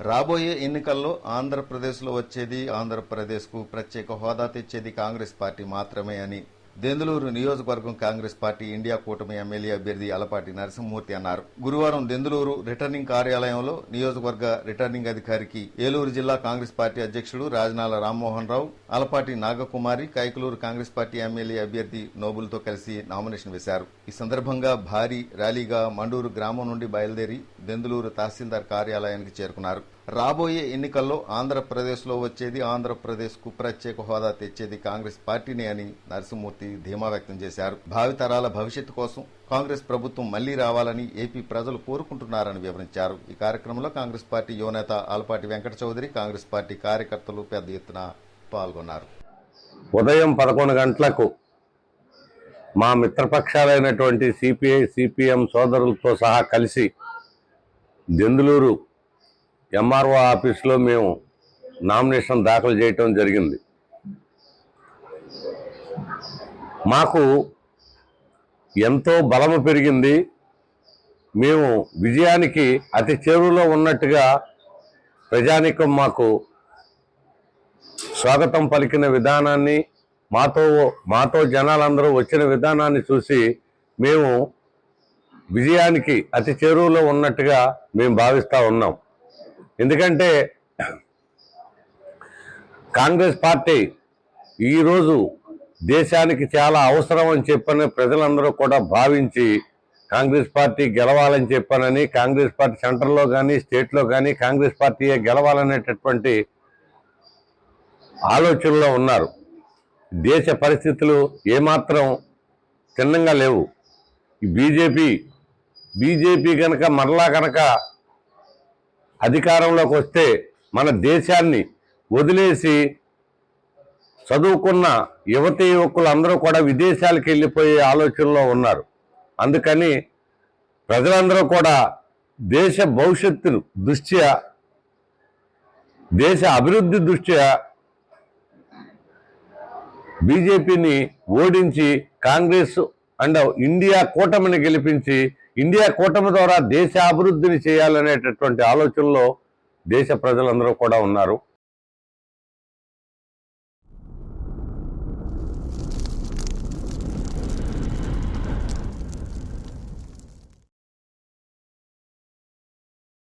రాబోయే ఎన్నికల్లో ఆంధ్రప్రదేశ్లో వచ్చేది ఆంధ్రప్రదేశ్కు ప్రత్యేక హోదా తెచ్చేది కాంగ్రెస్ పార్టీ మాత్రమే అని దెందులూరు నియోజకవర్గం కాంగ్రెస్ పార్టీ ఇండియా కూటమి ఎమ్మెల్యే అభ్యర్థి అలపాటి నరసింహమూర్తి అన్నారు. గురువారం దెందులూరు రిటర్నింగ్ కార్యాలయంలో నియోజకవర్గ రిటర్నింగ్ అధికారికి ఏలూరు జిల్లా కాంగ్రెస్ పార్టీ అధ్యక్షుడు రాజనాల రామ్మోహన్ రావు అలపాటి నాగకుమారి కైకలూరు కాంగ్రెస్ పార్టీ ఎమ్మెల్యే అభ్యర్థి నోబుల్తో కలిసి నామినేషన్ వేశారు. ఈ సందర్భంగా భారీ ర్యాలీగా మండూరు గ్రామం నుండి బయలుదేరి దెందులూరు తహసీల్దార్ కార్యాలయానికి చేరుకున్నారు. రాబోయే ఎన్నికల్లో ఆంధ్రప్రదేశ్లో వచ్చేది ఆంధ్రప్రదేశ్కు ప్రత్యేక హోదా తెచ్చేది కాంగ్రెస్ పార్టీనే అని నరసింహమూర్తి ధీమా వ్యక్తం చేశారు. భావితరాల భవిష్యత్తు కోసం కాంగ్రెస్ ప్రభుత్వం మళ్ళీ రావాలని ఏపీ ప్రజలు కోరుకుంటున్నారని వివరించారు. ఈ కార్యక్రమంలో కాంగ్రెస్ పార్టీ యువనేత ఆలపాటి వెంకట చౌదరి కాంగ్రెస్ పార్టీ కార్యకర్తలు పెద్ద ఎత్తున పాల్గొన్నారు. ఉదయం పదకొండు గంటలకు మా మిత్రపక్షాలైనటువంటి సిపిఐ సిపిఎం సోదరులతో సహా కలిసి దెందులూరు ఎంఆర్ఓ ఆఫీస్లో మేము నామినేషన్ దాఖలు చేయటం జరిగింది. మాకు ఎంతో బలము పెరిగింది. మేము విజయానికి అతి చేరువలో ఉన్నట్టుగా ప్రజానికం మాకు స్వాగతం పలికిన విధానాన్ని మాతో మాతో జనాలందరూ వచ్చిన విధానాన్ని చూసి మేము విజయానికి అతి చేరువలో ఉన్నట్టుగా మేము భావిస్తూ ఉన్నాం. ఎందుకంటే కాంగ్రెస్ పార్టీ ఈరోజు దేశానికి చాలా అవసరం అని చెప్పని ప్రజలందరూ కూడా భావించి కాంగ్రెస్ పార్టీ గెలవాలని చెప్పానని కాంగ్రెస్ పార్టీ సెంటర్లో కానీ స్టేట్లో కానీ కాంగ్రెస్ పార్టీయే గెలవాలనేటటువంటి ఆలోచనలో ఉన్నారు. దేశ పరిస్థితులు ఏమాత్రం చిన్నంగా లేవు. బీజేపీ బీజేపీ కనుక మరలా కనుక అధికారంలోకి వస్తే మన దేశాన్ని వదిలేసి చదువుకున్న యువతి యువకులు అందరూ కూడా విదేశాలకు వెళ్ళిపోయే ఆలోచనలో ఉన్నారు. అందుకని ప్రజలందరూ కూడా దేశ భవిష్యత్తు దృష్ట్యా దేశ అభివృద్ధి దృష్ట్యా బీజేపీని ఓడించి కాంగ్రెస్ అండ్ ఇండియా కూటమిని గెలిపించి ఇండియా కూటమి ద్వారా దేశ అభివృద్ధిని చేయాలనేటటువంటి ఆలోచనలో దేశ ప్రజలందరూ కూడా ఉన్నారు.